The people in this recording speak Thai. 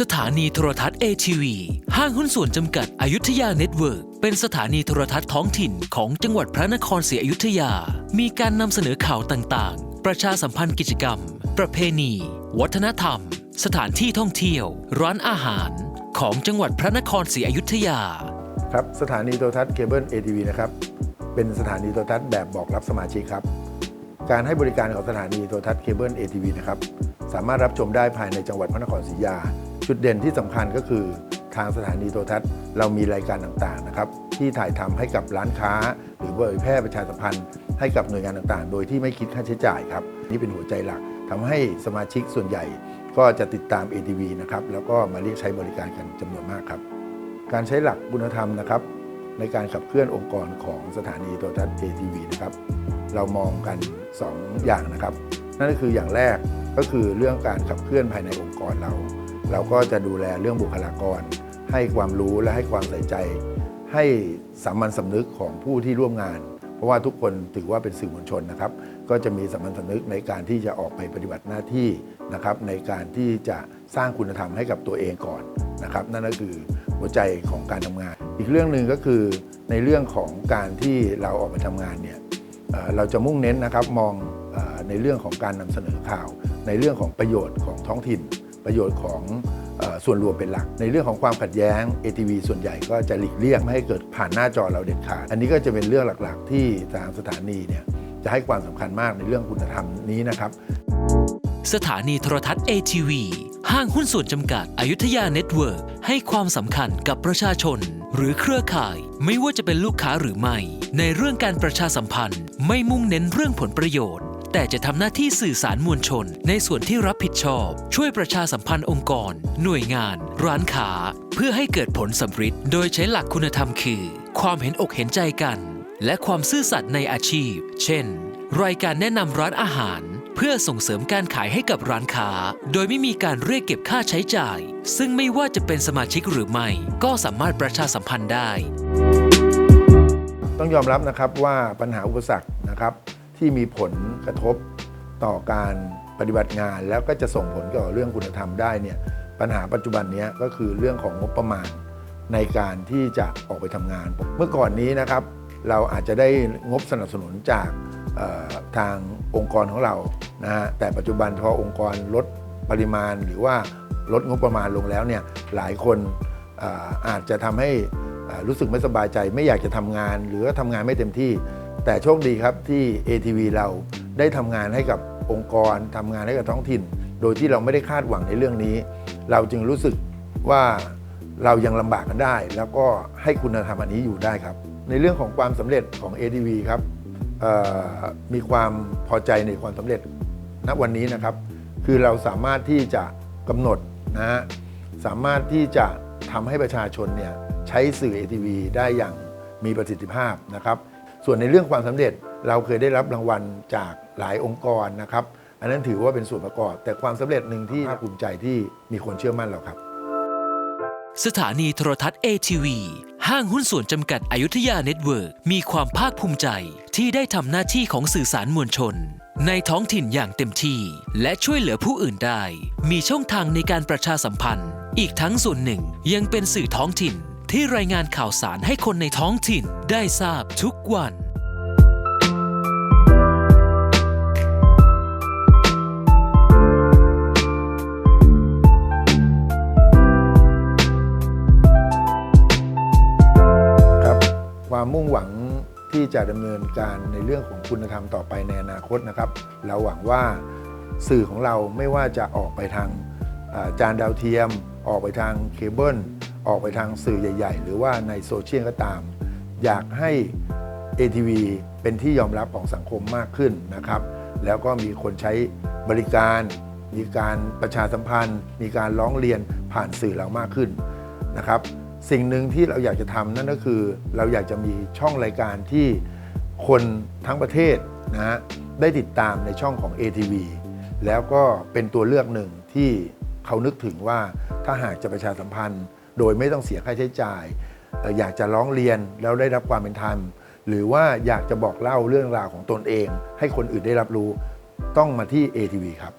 สถานีโทรทัศน์ ATV ห้างหุ้นส่วนจำกัดอยุธยาเน็ตเวิร์กเป็นสถานีโทรทัศน์ท้องถิ่นของจังหวัดพระนครศรีอยุธยา มีการนำเสนอข่าวต่างๆ ประชาสัมพันธ์กิจกรรม ประเพณี วัฒนธรรม สถานที่ท่องเที่ยว ร้านอาหาร ของจังหวัดพระนครศรีอยุธยา ครับสถานีโทรทัศน์เคเบิล ATV นะครับ เป็นสถานีโทรทัศน์แบบบอกรับสมาชิกครับ การให้บริการของสถานีโทรทัศน์เคเบิล ATV นะครับ สามารถรับชมได้ภายในจังหวัดพระนครศรีอยุธยา จุดเด่นที่สำคัญก็คือทางสถานีโทรทัศน์เรามีรายการต่างๆนะครับที่ถ่ายทำให้กับร้านค้า หรือเผยแพร่ประชาสัมพันธ์ให้กับหน่วยงานต่างๆ โดยที่ไม่คิดค่าใช้จ่ายครับนี่เป็นหัวใจหลักทำให้สมาชิกส่วนใหญ่ก็จะติดตาม ATV นะครับแล้วก็มาเรียกใช้บริการกันจำนวนมากครับ การใช้หลักคุณธรรมนะครับในการขับเคลื่อนองค์กรของสถานีโทรทัศน์ ATV นะครับเรามองกัน 2 อย่างนะครับ นั่นก็คืออย่างแรกก็คือเรื่องการขับเคลื่อนภายในองค์กรเรา เราก็จะดูแลเรื่องบุคลากร ให้ความรู้และให้ความใส่ใจ ให้สามัญสำนึกของผู้ที่ร่วมงาน เพราะว่าทุกคนถือว่าเป็นสื่อมวลชนนะครับ ก็จะมีสามัญสำนึกในการที่จะออกไปปฏิบัติหน้าที่นะครับในการที่จะสร้างคุณธรรมให้กับตัวเองก่อนนะครับนั่นก็คือหัวใจของการทำงาน อีกเรื่องหนึ่งก็คือในเรื่องของการที่เราออกไปทำงานเนี่ยเราจะมุ่งเน้นนะครับมองในเรื่องของการนำเสนอข่าว ในเรื่องของประโยชน์ของท้องถิ่น ประโยชน์ของส่วนรวมเป็นหลัก ในเรื่องของความขัดแย้ง ATV ส่วนใหญ่ก็จะหลีกเลี่ยงไม่ให้เกิดผ่านหน้าจอเราเด็ดขาด อันนี้ก็จะเป็นเรื่องหลักๆ ที่ทางสถานีเนี่ยจะให้ความสำคัญมากในเรื่องคุณธรรมนี้นะครับ สถานีโทรทัศน์ ATV ห้างหุ้นส่วนจำกัด อยุธยาเน็ตเวิร์กให้ความสำคัญกับประชาชน หรือเครือข่าย ไม่ว่าจะเป็นลูกค้าหรือไม่ ในเรื่องการประชาสัมพันธ์ ไม่มุ่งเน้นเรื่องผลประโยชน์ แต่จะทำหน้าที่สื่อสารมวลชน ในส่วนที่รับผิดชอบ ช่วยประชาสัมพันธ์องค์กร หน่วยงาน ร้านค้า เพื่อให้เกิดผลสำฤทธิ์โดยใช้หลักคุณธรรมคือ ความเห็นอกเห็นใจกัน และความซื่อสัตย์ในอาชีพ เช่น รายการแนะนำร้านอาหาร เพื่อส่งเสริมการขายให้กับร้านค้า โดยไม่มีการเรียกเก็บค่าใช้จ่าย ซึ่งไม่ว่าจะเป็นสมาชิกหรือไม่ ก็สามารถประชาสัมพันธ์ได้ต้องยอมรับนะครับว่าปัญหาอุปสรรคนะครับ ที่มีผลกระทบต่อการปฏิบัติงาน แล้วก็จะส่งผลเกี่ยวกับเรื่องคุณธรรมได้เนี่ยปัญหาปัจจุบันนี้ก็คือเรื่องของงบประมาณในการที่จะออกไปทำงาน เมื่อก่อนนี้นะครับ เราอาจจะได้งบสนับสนุนจากทางองค์กรของเรานะฮะแต่ปัจจุบันพอองค์กรลดปริมาณหรือว่าลดงบประมาณลงแล้วเนี่ยหลายคนอาจจะทำให้รู้สึกไม่สบายใจ ไม่อยากจะทำงาน หรือว่าทำงานไม่เต็มที่ แต่โชคดีครับที่ ATV เราได้ทำงานให้กับองค์กรทำงานให้กับท้องถิ่น โดยที่เราไม่ได้คาดหวังในเรื่องนี้ เราจึงรู้สึกว่าเรายังลำบากกันได้ แล้วก็ให้คุณธรรมอันนี้อยู่ได้ครับ ในเรื่องของความสำเร็จของ ATV ครับมีความพอใจในความสำเร็จณวันนี้นะครับ คือเราสามารถที่จะกำหนดนะฮะสามารถที่จะทำให้ประชาชนเนี่ยใช้สื่อ ATV ได้อย่างมีประสิทธิภาพนะครับ ส่วนในเรื่องความสำเร็จเราเคยได้รับรางวัลจากหลายองค์กรนะครับ อันนั้นถือว่าเป็นส่วนประกอบ แต่ความสำเร็จหนึ่งที่ภาคภูมิใจที่มีคนเชื่อมั่นเราครับ สถานีโทรทัศน์ ATV ห้างหุ้นส่วนจำกัดอยุธยาเน็ตเวิร์กมีความภาคภูมิใจที่ได้ทำหน้าที่ของสื่อสารมวลชน ในท้องถิ่นอย่างเต็มที่ และช่วยเหลือผู้อื่นได้ มีช่องทางในการประชาสัมพันธ์ อีกทั้งส่วนหนึ่งยังเป็นสื่อท้องถิ่น ที่รายงานข่าวสารให้คนในท้องถิ่นได้ทราบทุกวัน ครับความมุ่งหวังที่จะดำเนินการในเรื่องของคุณธรรมต่อไปในอนาคตนะครับ เราหวังว่าสื่อของเราไม่ว่าจะออกไปทางจานดาวเทียม ออกไปทางเคเบิล ออกไปทางสื่อใหญ่ ๆ หรือว่าในโซเชียลก็ตาม อยากให้ ATV เป็นที่ยอมรับของสังคมมากขึ้นนะครับ แล้วก็มีคนใช้บริการ มีการประชาสัมพันธ์ มีการร้องเรียนผ่านสื่อเรามากขึ้นนะครับ สิ่งหนึ่งที่เราอยากจะทำนั่นก็คือ เราอยากจะมีช่องรายการที่คนทั้งประเทศนะฮะได้ติดตามในช่องของ ATV แล้วก็เป็นตัวเลือกหนึ่งที่เขานึกถึงว่าถ้าหากจะประชาสัมพันธ์ โดยไม่ต้องเสียค่าใช้จ่ายเอ่ออยากจะร้องเรียนแล้วได้รับความเป็นธรรม หรือว่าอยากจะบอกเล่าเรื่องราวของตนเอง ให้คนอื่นได้รับรู้ต้องมาที่ ATV ครับ